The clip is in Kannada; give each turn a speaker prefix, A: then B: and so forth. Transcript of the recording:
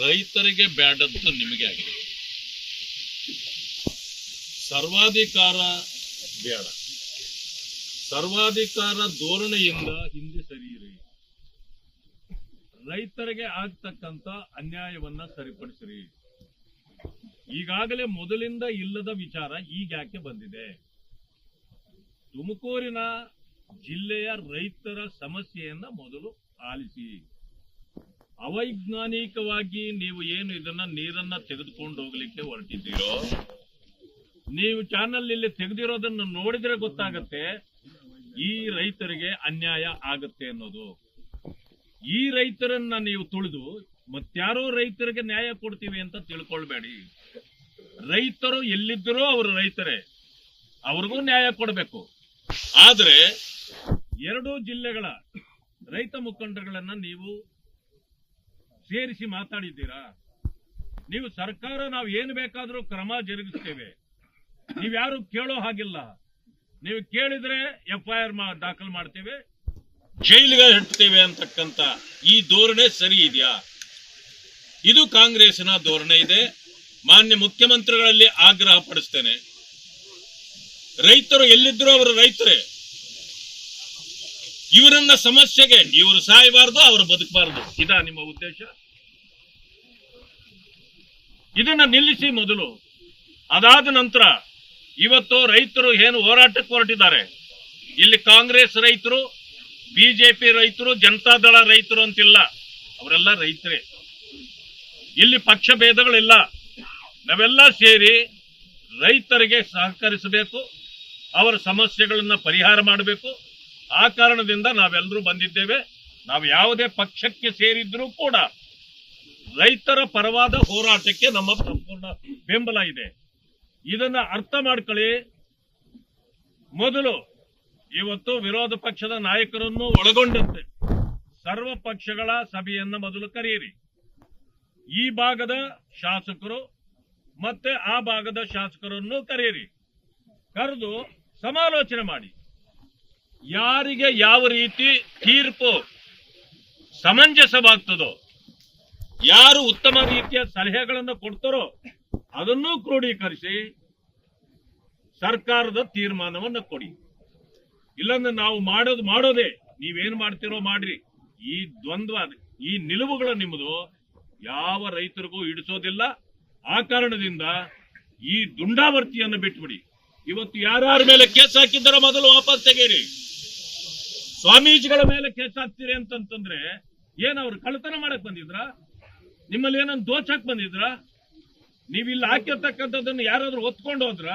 A: ರೈತರಿಗೆ ಬ್ಯಾಡದ್ದು ನಿಮಗೆ ಆಗಿದೆ. ಸರ್ವಾಧಿಕಾರ ಬೇಡ. ಸರ್ವಾಧಿಕಾರ ಧೋರಣೆಯಿಂದ ಹಿಂದೆ ಸರಿಯಿರಿ ರೈತರಿಗೆ ಆಗ್ತಕ್ಕಂತ ಅನ್ಯಾಯವನ್ನ ಸರಿಪಡಿಸಿರಿ. ಈಗಾಗಲೇ ಮೊದಲಿಂದ ಇಲ್ಲದ ವಿಚಾರ ಈಗ ಯಾಕೆ ಬಂದಿದೆ? ತುಮಕೂರಿನ ಜಿಲ್ಲೆಯ ರೈತರ ಸಮಸ್ಯೆಯನ್ನ ಮೊದಲು ಆಲಿಸಿ. ಅವೈಜ್ಞಾನಿಕವಾಗಿ ನೀವು ಏನು ಇದನ್ನ ನೀರನ್ನ ತೆಗೆದುಕೊಂಡು ಹೋಗ್ಲಿಕ್ಕೆ ಹೊರಟಿದ್ದೀರೋ, ನೀವು ಚಾನಲ್ ಇಲ್ಲಿ ತೆಗೆದಿರೋದನ್ನ ನೋಡಿದ್ರೆ ಗೊತ್ತಾಗತ್ತೆ, ಈ ರೈತರಿಗೆ ಅನ್ಯಾಯ ಆಗತ್ತೆ ಅನ್ನೋದು. ಈ ರೈತರನ್ನ ನೀವು ತುಳಿದು ಮತ್ತಾರೋ ರೈತರಿಗೆ ನ್ಯಾಯ ಕೊಡ್ತೀವಿ ಅಂತ ತಿಳ್ಕೊಳ್ಬೇಡಿ. ರೈತರು ಎಲ್ಲಿದ್ದರೂ ಅವರು ರೈತರೇ, ಅವ್ರಿಗೂ ನ್ಯಾಯ ಕೊಡಬೇಕು. ಆದ್ರೆ, ಎರಡೂ ಜಿಲ್ಲೆಗಳ ರೈತ ಮುಖಂಡರುಗಳನ್ನ ನೀವು ಸೇರಿಸಿ ಮಾತಾಡಿದ್ದೀರಾ? ನೀವು ಸರ್ಕಾರ, ನಾವು ಏನು ಬೇಕಾದರೂ ಕ್ರಮ ಜರುಗಿಸ್ತೇವೆ. ನೀವ್ಯಾರು ಕೇಳೋ ಹಾಗಿಲ್ಲ. ನೀವು ಕೇಳಿದ್ರೆ ಎಫ್ಐಆರ್ ದಾಖಲು ಮಾಡ್ತೇವೆ. ಜೈಲಿಗೆ ಹಿಡ್ತೇವೆ ಅಂತಕ್ಕಂತ ಈ ಧೋರಣೆ ಸರಿ ಇದೆಯಾ? ಇದು ಕಾಂಗ್ರೆಸ್ನ ಧೋರಣೆ ಇದೆ. ಮಾನ್ಯ ಮುಖ್ಯಮಂತ್ರಿಗಳಲ್ಲಿ ಆಗ್ರಹ ಪಡಿಸ್ತೇನೆ. ರೈತರು ಎಲ್ಲಿದ್ರು ಅವರು ರೈತರೇ. ಇವರನ್ನ ಸಮಸ್ಯೆಗೆ ಇವರು ಸಾಯಬಾರದು, ಅವರು ಬದುಕಬಾರದು. ಇದಾ ನಿಮ್ಮ ಉದ್ದೇಶ? ಇದನ್ನ ನಿಲ್ಲಿಸಿ ಮೊದಲು. ಅದಾದ ನಂತರ ಇವತ್ತು ರೈತರು ಏನು ಹೋರಾಟಕ್ಕೆ ಹೊರಟಿದ್ದಾರೆ? ಇಲ್ಲಿ ಕಾಂಗ್ರೆಸ್ ರೈತರು, ಬಿಜೆಪಿ ರೈತರು ಜನತಾದಳ ರೈತರು ಅಂತಿಲ್ಲ. ಅವರೆಲ್ಲ ರೈತರೇ. ಇಲ್ಲಿ ಪಕ್ಷ ಭೇದಗಳಿಲ್ಲ. ನಾವೆಲ್ಲ ಸೇರಿ ರೈತರಿಗೆ ಸಹಕರಿಸಬೇಕು, ಅವರ ಸಮಸ್ಯೆಗಳನ್ನು ಪರಿಹಾರ ಮಾಡಬೇಕು. ಆ ಕಾರಣದಿಂದ ನಾವೆಲ್ಲರೂ ಬಂದಿದ್ದೇವೆ. ನಾವು ಯಾವುದೇ ಪಕ್ಷಕ್ಕೆ ಸೇರಿದ್ರೂ ಕೂಡ ರೈತರ ಪರವಾದ ಹೋರಾಟಕ್ಕೆ ನಮ್ಮ ಸಂಪೂರ್ಣ ಬೆಂಬಲ ಇದೆ. ಇದನ್ನ ಅರ್ಥ ಮಾಡ್ಕೊಳ್ಳಿ. ಮೊದಲು ಇವತ್ತು ವಿರೋಧ ಪಕ್ಷದ ನಾಯಕರನ್ನು ಒಳಗೊಂಡಂತೆ ಸರ್ವ ಪಕ್ಷಗಳ ಸಭೆಯನ್ನ ಮೊದಲು ಕರೆಯಿರಿ. ಈ ಭಾಗದ ಶಾಸಕರು ಮತ್ತೆ ಆ ಭಾಗದ ಶಾಸಕರನ್ನು ಕರೆಯಿರಿ. ಕರೆದು ಸಮಾಲೋಚನೆ ಮಾಡಿ. ಯಾರಿಗೆ ಯಾವ ರೀತಿ ತೀರ್ಪು ಸಮಂಜಸವಾಗ್ತದೋ, ಯಾರು ಉತ್ತಮ ರೀತಿಯ ಸಲಹೆಗಳನ್ನು ಕೊಡ್ತಾರೋ ಅದನ್ನೂ ಕ್ರೋಢೀಕರಿಸಿ ಸರ್ಕಾರದ ತೀರ್ಮಾನವನ್ನು ಕೊಡಿ. ಇಲ್ಲಂದ್ರೆ ನಾವು ಮಾಡೋದು ಮಾಡೋದೇ, ನೀವೇನ್ ಮಾಡ್ತಿರೋ ಮಾಡ್ರಿ. ಈ ದ್ವಂದ್ವ, ಈ ನಿಲುವುಗಳ ನಿಮ್ಮದು ಯಾವ ರೈತರಿಗೂ ಇಡಿಸೋದಿಲ್ಲ ಆ ಕಾರಣದಿಂದ ಈ ದುಂಡಾವರ್ತಿಯನ್ನು ಬಿಟ್ಬಿಡಿ. ಇವತ್ತು ಯಾರ್ಯಾರ ಮೇಲೆ ಕೇಸ್ ಹಾಕಿದ್ದಾರೋ ಮೊದಲು ವಾಪಸ್ ತೆಗೀರಿ. ಸ್ವಾಮೀಜಿಗಳ ಮೇಲೆ ಕೇಸ್ ಹಾಕ್ತೀರಿ ಅಂತಂತಂದ್ರೆ ಏನ್ ಅವ್ರು ಕಳ್ಳತನ ಮಾಡಕ್ ಬಂದಿದ್ರ? ನಿಮ್ಮಲ್ಲಿ ಏನನ್ನ ದೋಚಕ್ ಬಂದಿದ್ರ? ನೀವಿಲ್ಲಿ ಹಾಕಿರ್ತಕ್ಕಂಥದ್ದನ್ನು ಯಾರಾದ್ರೂ ಒತ್ಕೊಂಡು ಹೋದ್ರ?